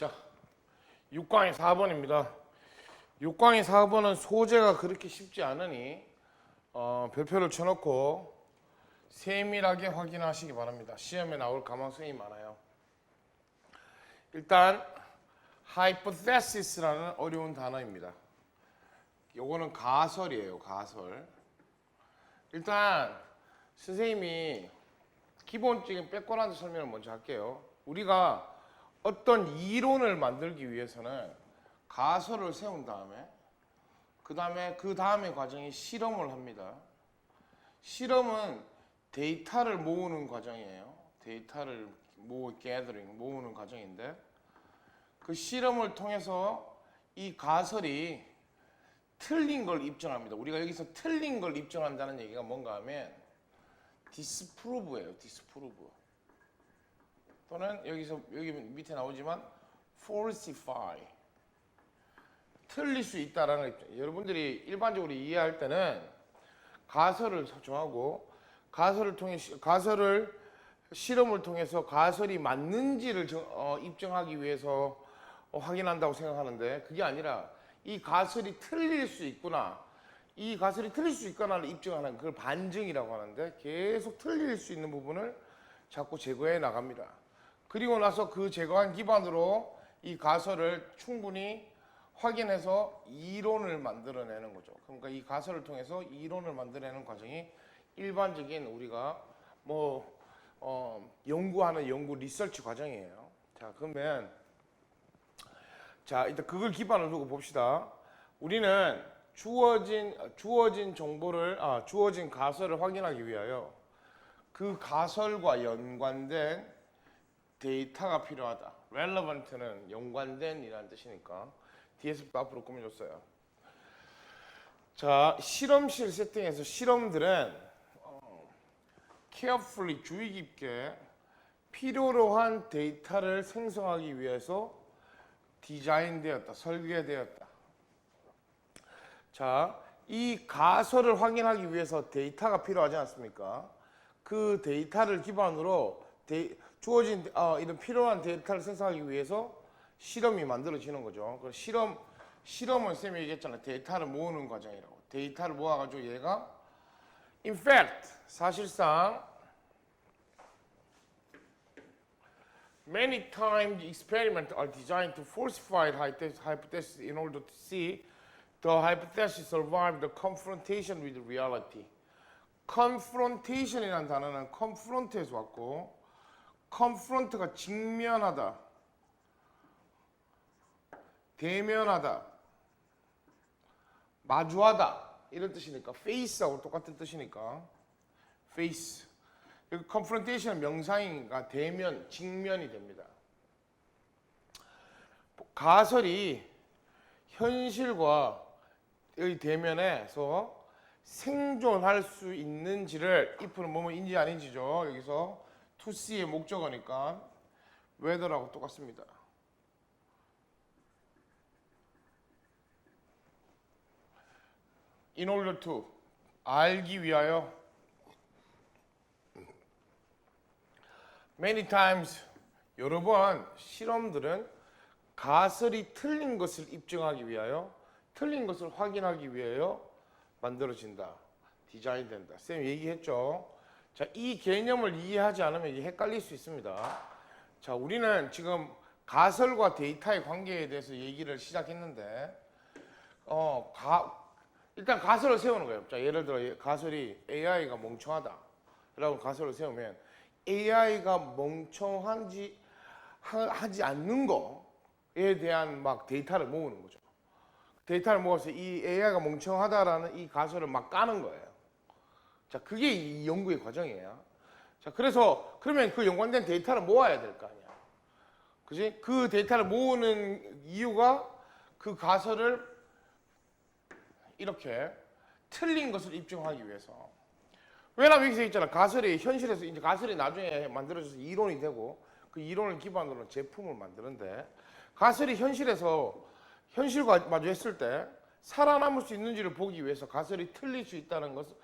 자, 6강의 4번입니다. 6강의 4번은 소재가 그렇게 쉽지 않으니 어, 별표를 쳐놓고 세밀하게 확인하시기 바랍니다. 시험에 나올 가망성이 많아요. 일단 hypothesis라는 어려운 단어입니다. 요거는 가설이에요, 가설. 일단 선생님이 기본적인 백그라운드 설명을 먼저 할게요. 우리가 어떤 이론을 만들기 위해서는 가설을 세운 다음에 그 다음에 그 다음에 과정이 실험을 합니다. 실험은 데이터를 모으는 과정이에요. 데이터를 모으 gathering 모으는 과정인데 그 실험을 통해서 이 가설이 틀린 걸 입증합니다. 우리가 여기서 틀린 걸 입증한다는 얘기가 뭔가 하면 disprove예요. disprove. 또는 여기서 여기 밑에 나오지만 falsify. 틀릴 수 있다라는. 여러분들이 일반적으로 이해할 때는 가설을 정하고 가설을 통해 시- 가설을 실험을 통해서 가설이 맞는지를 정- 어, 입증하기 위해서 어, 확인한다고 생각하는데 그게 아니라 이 가설이 틀릴 수 있구나. 이 가설이 틀릴 수 있거나를 입증하는 그걸 반증이라고 하는데 계속 틀릴 수 있는 부분을 자꾸 제거해 나갑니다. 그리고 나서 그 제거한 기반으로 이 가설을 충분히 확인해서 이론을 만들어내는 거죠. 그러니까 이 가설을 통해서 이론을 만들어내는 과정이 일반적인 우리가 뭐 어, 연구하는 연구 리서치 과정이에요. 자 그러면 자 일단 그걸 기반으로 두고 봅시다. 우리는 주어진 주어진 정보를 아 주어진 가설을 확인하기 위하여 그 가설과 연관된 데이터가 필요하다. relevant는 연관된 이라는 뜻이니까 DS도 앞으로 꾸며줬어요. 자 실험실 세팅에서 실험들은 어, carefully 주의 깊게 필요로 한 데이터를 생성하기 위해서 디자인되었다, 설계되었다. 자, 이 가설을 확인하기 위해서 데이터가 필요하지 않습니까? 그 데이터를 기반으로 데- 주어진 어, 이런 필요한 데이터를 생성하기 위해서 실험이 만들어지는 거죠. 그 실험 실험은 쌤이 얘기했잖아요. 데이터를 모으는 과정이라고. 데이터를 모아가지고 얘가 in fact 사실상 Many times experiments are designed to falsify hypothesis in order to see the hypothesis survive the confrontation with reality. confrontation이라는 단어는 confront에서 왔고 confront가 직면하다, 대면하다, 마주하다 이런 뜻이니까 face하고 똑같은 뜻이니까 face. 여기 confrontation 명사인가 대면, 직면이 됩니다. 가설이 현실과 의 대면에서 생존할 수 있는지를 if는 뭐뭐 인지 아닌지죠. 여기서 see의 목적어니까 whether하고 똑같습니다. order to 알기 위하여 many times 여러 번 실험들은 가설이 틀린 것을 입증하기 위하여 틀린 것을 확인하기 위하여 만들어진다. 디자인된다. 쌤 얘기했죠. 자, 이 개념을 이해하지 않으면 헷갈릴 수 있습니다. 자, 우리는 지금 가설과 데이터의 관계에 대해서 얘기를 시작했는데 어, 가, 일단 가설을 세우는 거예요. 자, 예를 들어 가설이 AI가 멍청하다. 라고 가설을 세우면 AI가 멍청한지 하, 하지 않는 거에 대한 막 데이터를 모으는 거죠. 데이터를 모아서 이 AI가 멍청하다라는 이 가설을 막 까는 거예요. 자, 그게 이 연구의 과정이에요. 자, 그래서 그러면 그 연관된 데이터를 모아야 될 거 아니야. 그지? 그 데이터를 모으는 이유가 그 가설을 이렇게 틀린 것을 입증하기 위해서. 왜냐면 여기서 있잖아. 가설이 현실에서 이제 가설이 나중에 만들어져서 이론이 되고 그 이론을 기반으로 제품을 만드는데 가설이 현실에서 현실과 마주했을 때 살아남을 수 있는지를 보기 위해서 가설이 틀릴 수 있다는 것을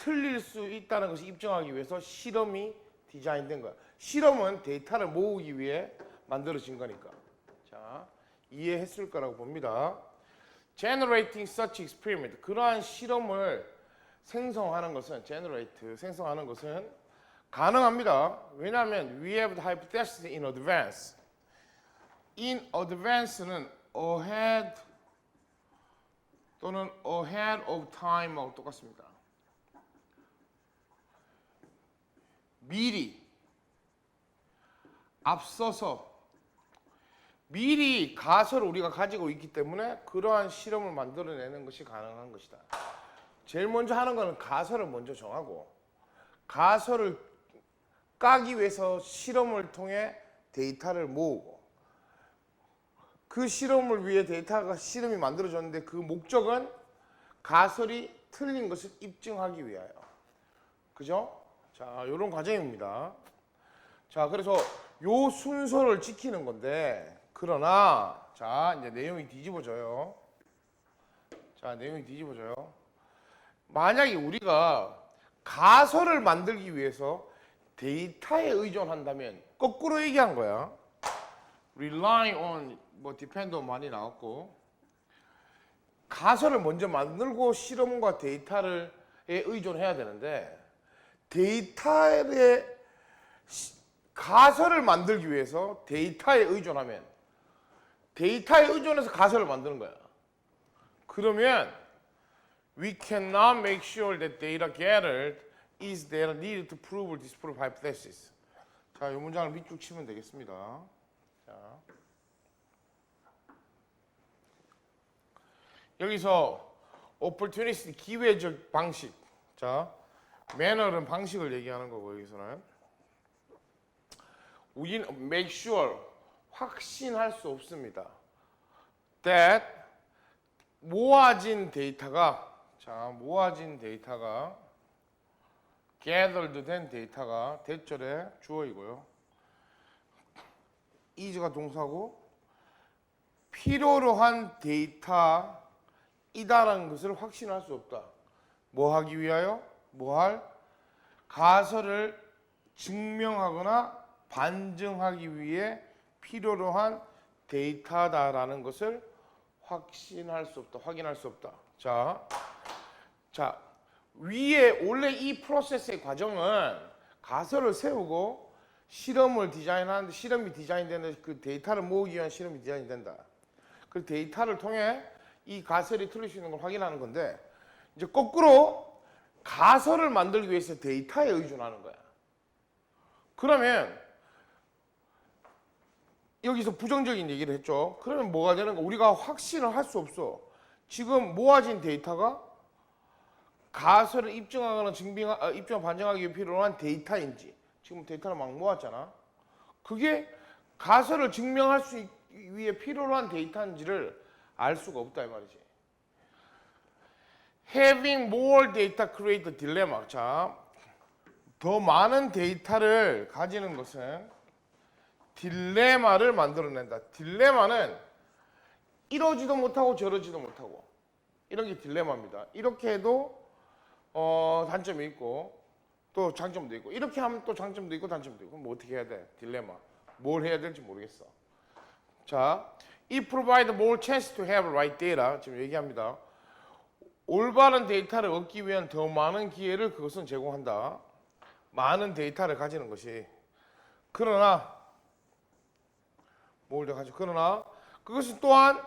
틀릴 수 있다는 것을 입증하기 위해서 실험이 디자인된 거야. 실험은 데이터를 모으기 위해 만들어진 거니까. 자, 이해했을 거라고 봅니다. generating such experiment 그러한 실험을 생성하는 것은 generate 생성하는 것은 가능합니다. 왜냐하면 we have the hypothesis in advance. in advance는 ahead 또는 ahead of time하고 똑같습니다. 미리 앞서서 미리 가설을 우리가 가지고 있기 때문에 그러한 실험을 만들어내는 것이 가능한 것이다. 제일 먼저 하는 거는 가설을 먼저 정하고 가설을 까기 위해서 실험을 통해 데이터를 모으고 그 실험을 위해 데이터가 실험이 만들어졌는데 그 목적은 가설이 틀린 것을 입증하기 위하여. 그죠? 자, 이런 과정입니다. 자, 그래서 요 순서를 지키는 건데 그러나 자, 이제 내용이 뒤집어져요. 자, 내용이 뒤집어져요. 만약에 우리가 가설을 만들기 위해서 데이터에 의존한다면 거꾸로 얘기한 거야. rely on 뭐 depend on 많이 나왔고 가설을 먼저 만들고 실험과 데이터를 에 의존해야 되는데 데이터에 시- 가설을 만들기 위해서 데이터에 의존하면 데이터에 의존해서 가설을 만드는 거야. 그러면 we cannot make sure that data gathered is data needed to prove or disprove hypothesis. 자, 이 문장을 밑줄 치면 되겠습니다. 자. 여기서 opportunity 기회적 방식. 자, manner은 방식을 얘기하는 거고 여기서는 우리는 make sure 확신할 수 없습니다. that 모아진 데이터가 자 모아진 데이터가 gathered 된 데이터가 대절의 주어이고요. is가 동사고 필요로 한 데이터이다라는 것을 확신할 수 없다. 뭐 하기 위하여? 뭐 할? 가설을 증명하거나 반증하기 위해 필요로 한 데이터다라는 것을 확신할 수 없다. 확인할 수 없다. 자, 자 위에 원래 이 프로세스의 과정은 가설을 세우고 실험을 디자인하는데 실험이 디자인되는 그 데이터를 모으기 위한 실험이 디자인된다. 그 데이터를 통해 이 가설이 틀릴 수 있는 걸 확인하는 건데 이제 거꾸로 가설을 만들기 위해서 데이터에 의존하는 거야. 그러면 여기서 부정적인 얘기를 했죠. 그러면 뭐가 되는 거? 우리가 확신을 할 수 없어. 지금 모아진 데이터가 가설을 입증하거나 증빙, 아, 입증 반증하기 필요한 데이터인지 지금 데이터를 막 모았잖아. 그게 가설을 증명할 수 있- 위해 필요로 한 데이터인지를 알 수가 없다 이 말이지. Having more data create a dilemma. 자, 더 많은 데이터를 가지는 것은 딜레마를 만들어낸다. 딜레마는 이러지도 못하고 저러지도 못하고 이런 게 딜레마입니다. 이렇게 해도 어, 단점이 있고 또 장점도 있고 이렇게 하면 또 장점도 있고 단점도 있고 뭐 어떻게 해야 돼? 딜레마. 뭘 해야 될지 모르겠어. 자, it provide more chance to have right data 지금 얘기합니다. 올바른 데이터를 얻기 위한 더 많은 기회를 그것은 제공한다. 많은 데이터를 가지는 것이 그러나 뭘더 가지고 그러나 그것은 또한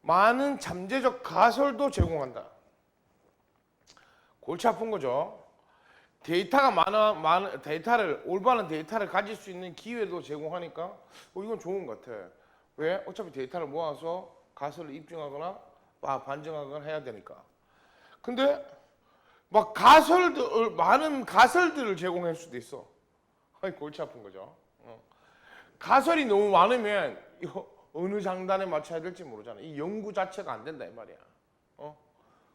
많은 잠재적 가설도 제공한다. 골치 아픈 거죠. 데이터가 많아, 많은 데이터를 올바른 데이터를 가질 수 있는 기회도 제공하니까 어, 이건 좋은 것 같아. 왜? 어차피 데이터를 모아서 가설을 입증하거나 아, 반증하거나 해야 되니까. 근데 막 가설들 많은 가설들을 제공할 수도 있어. 아이 골치 아픈 거죠. 어. 가설이 너무 많으면 어느 장단에 맞춰야 될지 모르잖아. 이 연구 자체가 안 된다 이 말이야. 어?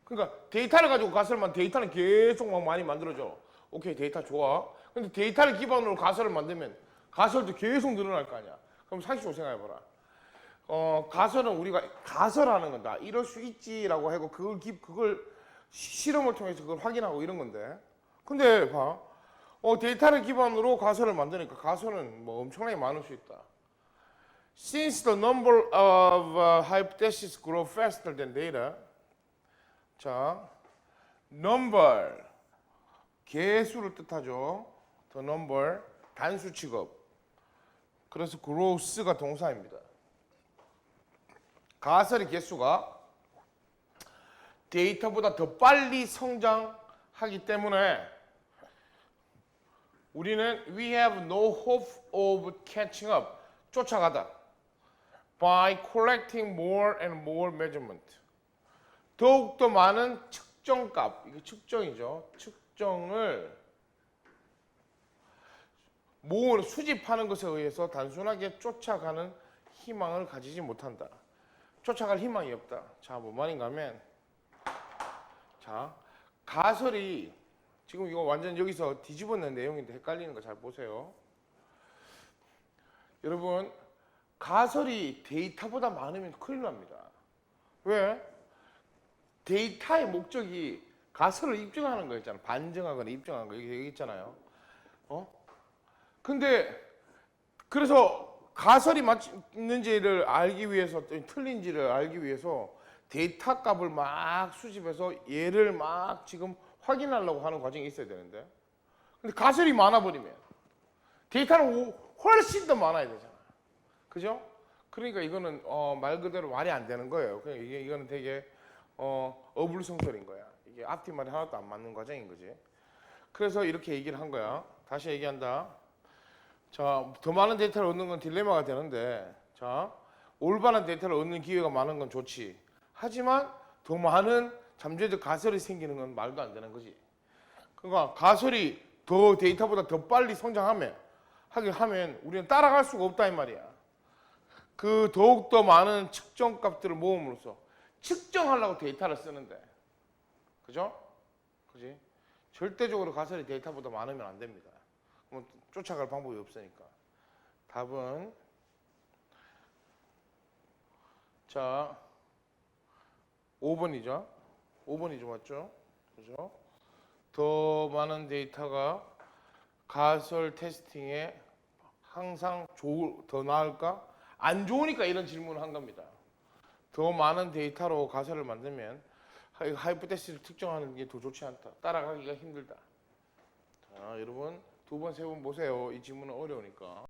그러니까 데이터를 가지고 가설만 데이터는 계속 막 많이 만들어져. 오케이 데이터 좋아. 근데 데이터를 기반으로 가설을 만들면 가설도 계속 늘어날 거 아니야. 그럼 상식적으로 생각해봐라. 어, 가설은 우리가 가설하는 건다. 이럴 수 있지라고 하고 그걸 기, 그걸 시- 실험을 통해서 그걸 확인하고 이런 건데. 근데 봐. 어, 데이터를 기반으로 가설을 만드니까 가설은 뭐 엄청나게 많을 수 있다. Since the number of uh, hypotheses grow faster than data. 자, number 개수를 뜻하죠. the number 단수 취급. 그래서 grows가 동사입니다. 가설의 개수가 데이터보다 더 빨리 성장하기 때문에 우리는 we have no hope of catching up 쫓아가다. By collecting more and more measurement. 더욱더 많은 측정값 이게 측정이죠. 측정을 모으는 수집하는 것에 의해서 단순하게 쫓아가는 희망을 가지지 못한다. 쫓아갈 희망이 없다. 자뭐 말인가 하면 자 가설이 지금 이거 완전 여기서 뒤집어낸 내용인데 헷갈리는 거 잘 보세요. 여러분 가설이 데이터보다 많으면 큰일 납니다. 왜? 데이터의 목적이 가설을 입증하는 거였잖아. 반증하거나 입증하는 거 여기 있잖아요. 어? 근데 그래서 가설이 맞는지를 알기 위해서 또 틀린지를 알기 위해서 데이터 값을 막 수집해서 얘를 막 지금 확인하려고 하는 과정이 있어야 되는데. 근데 가설이 많아버리면 데이터는 오- 훨씬 더 많아야 되잖아 그죠? 그러니까 이거는 어, 말 그대로 말이 안 되는 거예요. 그냥 이게 이거는 되게 어, 어불성설인 거야. 이게 앞뒤 말이 하나도 안 맞는 과정인 거지. 그래서 이렇게 얘기를 한 거야. 다시 얘기한다. 자, 더 많은 데이터를 얻는 건 딜레마가 되는데 자, 올바른 데이터를 얻는 기회가 많은 건 좋지 하지만 더 많은 잠재적 가설이 생기는 건 말도 안 되는 거지. 그러니까 가설이 더 데이터보다 더 빨리 성장하면 하게 하면 우리는 따라갈 수가 없다 이 말이야. 그 더욱 더 많은 측정 값들을 모음으로써 측정하려고 데이터를 쓰는데, 그죠? 그지? 절대적으로 가설이 데이터보다 많으면 안 됩니다. 그럼 쫓아갈 방법이 없으니까. 답은 자 5번이죠. 5번이죠, 맞죠? 그죠? 더 많은 데이터가 가설 테스팅에 항상 좋을, 더 나을까? 안 좋으니까 이런 질문을 한 겁니다. 더 많은 데이터로 가설을 만들면 하이- 하이포테시스를 특정하는 게 더 좋지 않다. 따라가기가 힘들다. 자, 여러분 두 번, 세 번 보세요. 이 질문은 어려우니까.